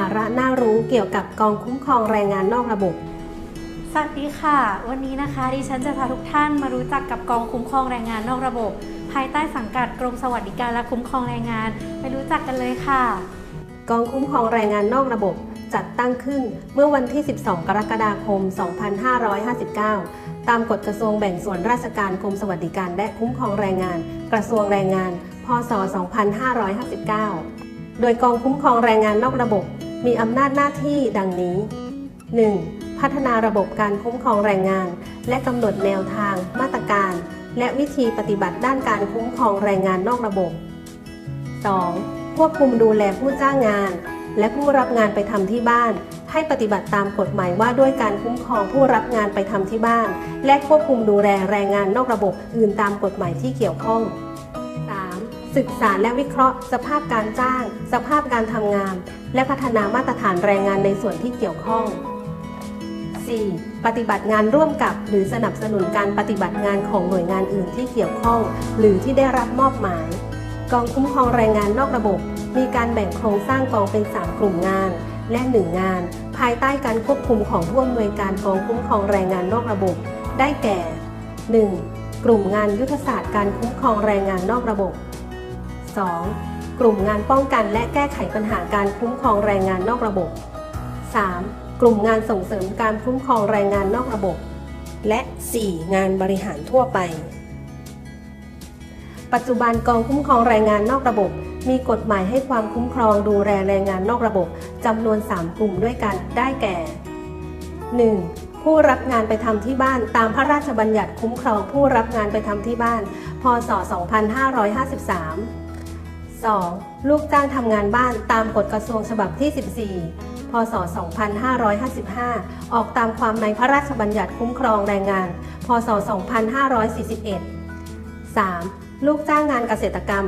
าระน่ารู้เกี่ยวกับกองคุ้มครองแรงงานนอกระบบ สวัสดีค่ะ วันนี้นะคะดิฉันจะพาทุกท่านมารู้จักกับกองคุ้มครองแรงงานนอกระบบ ภายใต้สังกัดกรมสวัสดิการและคุ้มครองแรงงาน ไปรู้จักกันเลยค่ะ กองคุ้มครองแรงงานนอกระบบ จัดตั้งขึ้นเมื่อวันที่ 12 กรกฎาคม 2559 ตามกฎกระทรวงแบ่งส่วนราชการกรมสวัสดิการและคุ้มครองแรงงาน กระทรวงแรงงาน พศ 2559โดยกองคุ้มครองแรงงานนอกระบบ มีอำนาจหน้าที่ดังนี้ 1. พัฒนาระบบการคุ้มครองแรงงาน และกำหนดแนวทาง มาตรการ และวิธีปฏิบัติด้านการคุ้มครองแรงงานนอกระบบ 2. ควบคุมดูแลผู้จ้างงาน และผู้รับงานไปทำที่บ้าน ให้ปฏิบัติตามกฎหมายว่าด้วยการคุ้มครองผู้รับงานไปทำที่บ้าน และควบคุมดูแลแรงงานนอกระบบอื่นตามกฎหมายที่เกี่ยวข้อง ศึกษาและวิเคราะห์ สภาพการจ้าง สภาพการทำงาน และพัฒนามาตรฐานแรงงานในส่วนที่เกี่ยวข้อง 4. ปฏิบัติงานร่วมกับหรือสนับสนุนการปฏิบัติงานของหน่วยงานอื่นที่เกี่ยวข้อง หรือที่ได้รับมอบหมาย กองคุ้มครองแรงงานนอกระบบ มีการแบ่งโครงสร้างกองเป็น 3 กลุ่มงาน และ 1 งาน ภายใต้การควบคุมของผู้อำนวยการกองคุ้มครองแรงงานนอกระบบ ได้แก่ 1. กลุ่มงานยุทธศาสตร์การคุ้มครองแรงงานนอกระบบ 2. กลุ่มงานป้องกันและแก้ไขปัญหาการคุ้มครองแรงงานนอกระบบ 3. กลุ่มงานส่งเสริมการคุ้มครองแรงงานนอกระบบ และ 4. งานบริหารทั่วไป ปัจจุบันกองคุ้มครองแรงงานนอกระบบ มีกฎหมายให้ความคุ้มครองดูแลแรงงานนอกระบบจำนวน 3 กลุ่มด้วยกันได้แก่ 1. ผู้รับงานไปทำที่บ้านตามพระราชบัญญัติคุ้มครองผู้รับงานไปทำที่บ้าน พศ 2553 2. ลูกจ้างทำงานบ้านตามกฎกระทรวงฉบับที่ 14 พศ 2555 ออกตามความในพระราชบัญญัติคุ้มครองแรงงาน พศ 2541 3. ลูกจ้างงานเกษตรกรรม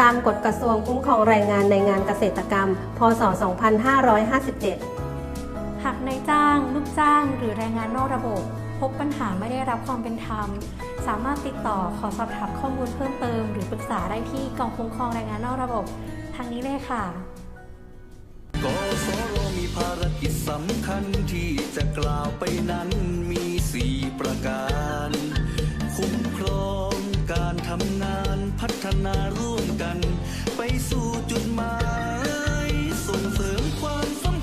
ตามกฎกระทรวงคุ้มครองแรงงานในงานเกษตรกรรม พศ 2557 หากนายจ้าง ลูกจ้างหรือแรงงานนอกระบบ พบปัญหาไม่ได้รับความเป็นธรรม สามารถติดต่อขอสอบถามข้อมูลเพิ่มเติม หรือปรึกษาได้ที่กองคุ้มครองแรงงานนอกระบบ ทางนี้เลยค่ะกสรมีภารกิจสำคัญที่จะกล่าวไปนั้นมีสี่ประการ คุ้มครองการทำงานพัฒนาร่วมกัน ไปสู่จุดหมาย ส่งเสริมความสม